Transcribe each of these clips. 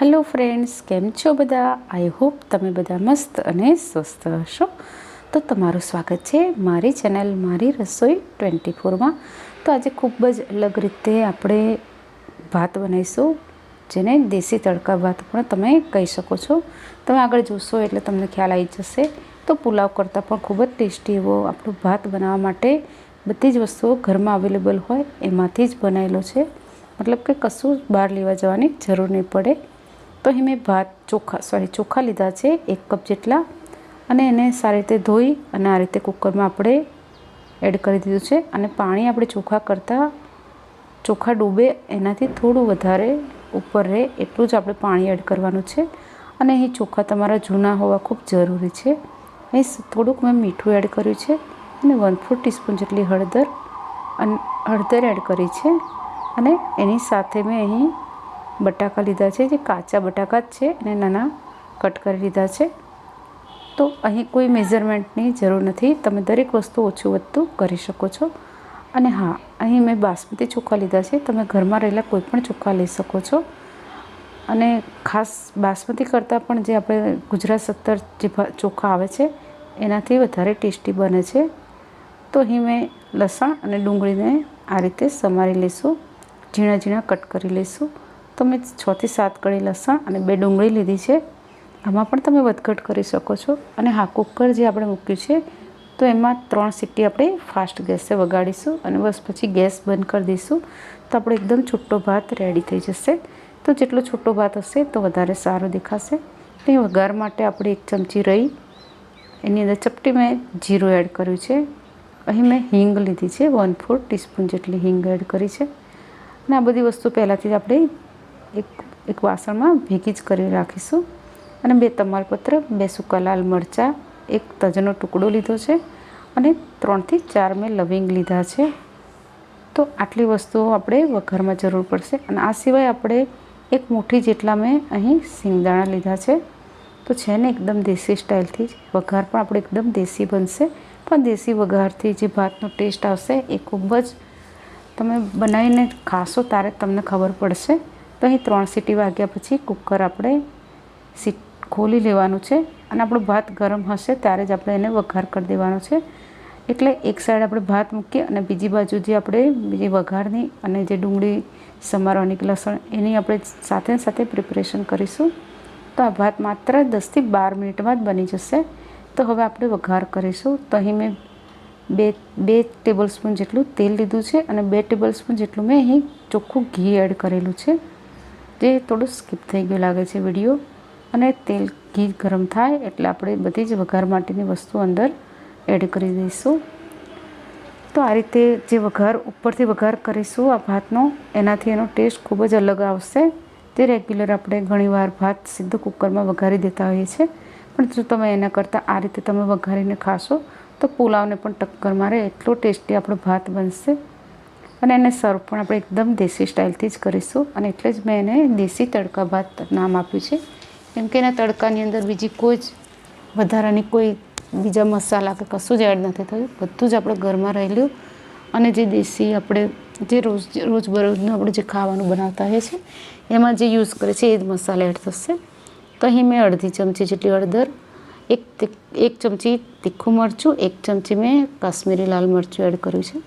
Hello friends કેમ છો બધા? આઈ હોપ તમે બધા મસ્ત અને સ્વસ્થ હશો. તો તમારું સ્વાગત છે મારી ચેનલ મારી રસોઈ ટ્વેન્ટી ફોરમાં તો આજે ખૂબ જ અલગ રીતે આપણે ભાત બનાવીશું, જેને દેશી તડકા ભાત પણ તમે કહી શકો છો. તમે આગળ જોશો એટલે તમને ખ્યાલ આવી જશે. તો પુલાવ કરતાં પણ ખૂબ જ ટેસ્ટી એવો આપણો ભાત બનાવવા માટે બધી જ વસ્તુઓ ઘરમાં અવેલેબલ હોય, એમાંથી જ બનાવેલો છે. મતલબ કે કશું બહાર લેવા જવાની જરૂર નહીં પડે. તો અહીં મેં ભાત ચોખા સોરી ચોખા લીધા છે, એક કપ જેટલા. અને એને સારી રીતે ધોઈ અને આ રીતે કુકરમાં આપણે એડ કરી દીધું છે. અને પાણી આપણે ચોખા કરતાં, ચોખા ડૂબે એનાથી થોડું વધારે ઉપર રહે એટલું જ આપણે પાણી એડ કરવાનું છે. અને અહીં ચોખા તમારા જૂના હોવા ખૂબ જરૂરી છે. અહીં થોડુંક મેં મીઠું એડ કર્યું છે અને વન ફોર ટીસ્પૂન જેટલી હળદર, અને, હળદર એડ કરી છે. અને એની સાથે મેં અહીં બટાકા લીધા છે, જે કાચા બટાકા જ છે અને નાના કટ કરી લીધા છે. તો અહીં કોઈ મેઝરમેન્ટની જરૂર નથી, તમે દરેક વસ્તુ ઓછું વધતું કરી શકો છો. અને હા, અહીં મેં બાસમતી ચોખા લીધા છે, તમે ઘરમાં રહેલા કોઈ પણ ચોખા લઈ શકો છો. અને ખાસ બાસમતી કરતાં પણ જે આપણે ગુજરાત સત્તર જે ચોખા આવે છે, એનાથી વધારે ટેસ્ટી બને છે. તો અહીં મેં લસણ અને ડુંગળીને આ રીતે સમારી લઈશું, ઝીણા ઝીણા કટ કરી લઈશું. તો મેં છથી સાત કળી લસણ અને બે ડુંગળી લીધી છે. આમાં પણ તમે વધઘટ કરી શકો છો. અને હા, કુકર જે આપણે મૂક્યું છે, તો એમાં ત્રણ સીટી આપણે ફાસ્ટ ગેસે વગાડીશું અને બસ પછી ગેસ બંધ કરી દઈશું. તો આપણે એકદમ છૂટો ભાત રેડી થઈ જશે. તો જેટલો છૂટો ભાત હશે, તો વધારે સારો દેખાશે. તો એ વઘાર માટે આપણે એક ચમચી રહી. એની અંદર ચપટી મેં જીરું એડ કર્યું છે. અહીં મેં હિંગ લીધી છે વન ફોર ટીસ્પૂન જેટલી હિંગ એડ કરી છે. અને આ બધી વસ્તુ પહેલાંથી જ આપણે એક એક વાસણમાં ભેગી જ કરી રાખીશું. અને બે તમાલપત્ર, બે સૂકા લાલ મરચાં, એક તજનો ટુકડો લીધો છે અને ત્રણથી ચાર મેં લવિંગ લીધા છે. તો આટલી વસ્તુઓ આપણે વઘારમાં જરૂર પડશે અને આ સિવાય આપણે એક મુઠ્ઠી જેટલા મેં અહીં સિંગદાણા લીધા છે. તો છે ને એકદમ દેશી સ્ટાઇલથી જ. વઘાર પણ આપણે એકદમ દેશી બનશે. પણ દેશી વઘારથી જે ભાતનો ટેસ્ટ આવશે એ ખૂબ જ તમે બનાવીને ખાશો ત્યારે તમને ખબર પડશે. તો અહીં ત્રણ સીટી વાગ્યા પછી કુકર આપણે સીટ ખોલી લેવાનું છે અને આપણો ભાત ગરમ હશે ત્યારે જ આપણે એને વઘાર કરી દેવાનો છે. એટલે એક સાઈડ આપણે ભાત મૂકીએ અને બીજી બાજુ જે આપણે બીજી વઘારની અને જે ડુંગળી સમારવાની લસણ એની આપણે સાથે સાથે પ્રિપરેશન કરીશું. તો આ ભાત માત્ર દસથી બાર મિનિટમાં જ બની જશે. તો હવે આપણે વઘાર કરીશું. તો અહીં મેં બે બે ટેબલ સ્પૂન જેટલું તેલ લીધું છે અને બે ટેબલ સ્પૂન જેટલું મેં અહીં ચોખ્ખું ઘી એડ કરેલું છે. જે થોડું સ્કીપ થઈ ગયું લાગે છે વીડિયો અને તેલ ઘી ગરમ થાય એટલે આપણે બધી જ વઘાર માટેની વસ્તુ અંદર એડ કરી દઈશું. તો આ રીતે જે વઘાર, ઉપરથી વઘાર કરીશું આ ભાતનો, એનાથી એનો ટેસ્ટ ખૂબ જ અલગ આવશે. તે રેગ્યુલર આપણે ઘણીવાર ભાત સીધું કુકરમાં વઘારી દેતા હોઈએ છીએ. પણ જો તમે એના કરતાં આ રીતે તમે વઘારીને ખાશો, તો પુલાવને પણ ટક્કર મારે એટલો ટેસ્ટી આપણો ભાત બનશે. અને એને સર્વ પણ આપણે એકદમ દેશી સ્ટાઇલથી જ કરીશું. અને એટલે જ મેં એને દેશી તડકા ભાત નામ આપ્યું છે. કેમ કે એના તડકાની અંદર બીજી કોઈ જ વધારાની કોઈ બીજા મસાલા કે કશું જ એડ નથી થયું. બધું જ આપણે ઘરમાં રહેલું. અને જે દેશી આપણે જે રોજ રોજબરોજનું આપણે જે ખાવાનું બનાવતા હોઈએ છીએ, એમાં જે યુઝ કરે છે એ જ મસાલા એડ થશે. તો અહીં મેં અડધી ચમચી જેટલી હળદર, એક એક ચમચી તીખું મરચું, એક ચમચી મેં કાશ્મીરી લાલ મરચું એડ કર્યું છે.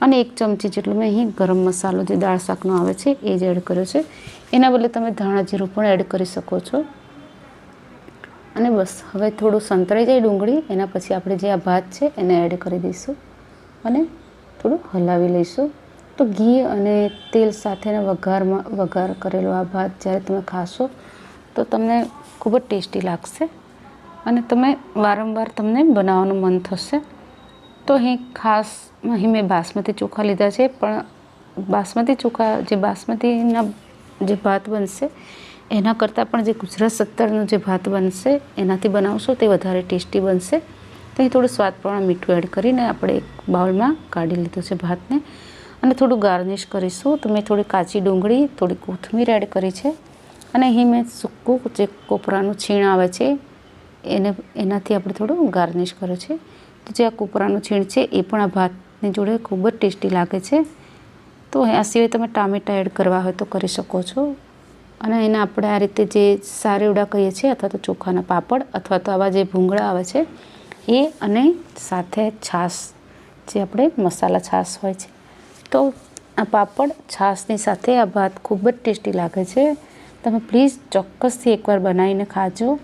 અને એક ચમચી જેટલું મેં અહીં ગરમ મસાલો જે દાળ શાકનો આવે છે, એ જ એડ કર્યો છે. એના બદલે તમે ધાણા જીરું પણ એડ કરી શકો છો. અને બસ, હવે થોડું સંતરાઈ જાય ડુંગળી, એના પછી આપણે જે આ ભાત છે એને એડ કરી દઈશું અને થોડું હલાવી લઈશું. તો ઘી અને તેલ સાથેના વઘારમાં, વઘાર કરેલો આ ભાત જ્યારે તમે ખાશો, તો તમને ખૂબ જ ટેસ્ટી લાગશે. અને તમે વારંવાર તમને બનાવવાનું મન થશે. તો અહીં ખાસ અહીં મેં બાસમતી ચોખા લીધા છે, પણ બાસમતી ચોખા જે બાસમતીના જે ભાત બનશે, એના કરતાં પણ જે ગુજરાત સત્તરનો જે ભાત બનશે, એનાથી બનાવશો તે વધારે ટેસ્ટી બનશે. તો અહીં થોડું સ્વાદ મીઠું એડ કરીને આપણે એક બાઉલમાં કાઢી લીધું છે ભાતને. અને થોડું ગાર્નિશ કરીશું. તો મેં થોડી કાચી ડુંગળી, થોડી કોથમીર એડ કરી છે. અને અહીં મેં સૂકું જે કોપરાનું છીણ આવે છે, એને, એનાથી આપણે થોડું ગાર્નિશ કર્યું છે. જે આ કોપરાનું છીણ છે એ પણ આ ભાતની જોડે ખૂબ જ ટેસ્ટી લાગે છે. તો આ સિવાય તમે ટામેટાં એડ કરવા હોય તો કરી શકો છો. અને એને આપણે આ રીતે જે સારેવડા કહીએ છીએ અથવા તો ચોખાના પાપડ અથવા તો આવા જે ભૂંગળા આવે છે, એ અને સાથે છાશ જે આપણે મસાલા છાશ હોય છે. તો આ પાપડ છાશની સાથે આ ભાત ખૂબ જ ટેસ્ટી લાગે છે. તમે પ્લીઝ ચોક્કસથી એકવાર બનાવીને ખાજો.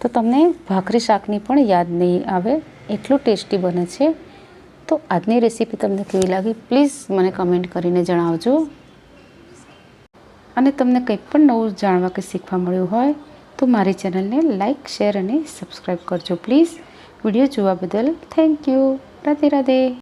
તો તમને ભાખરી શાકની પણ યાદ નહીં આવે. એટલું ટેસ્ટી બને છે. તો આજની રેસીપી તમને કેવી લાગી પ્લીઝ મને કમેન્ટ કરીને જણાવજો. અને તમને કંઈ પણ નવું જાણવા કે શીખવા મળ્યું હોય તો મારી ચેનલને લાઇક શેર અને સબસ્ક્રાઈબ કરજો પ્લીઝ. વીડિયો જોવા બદલ થેન્ક યુ રાધે રાધે.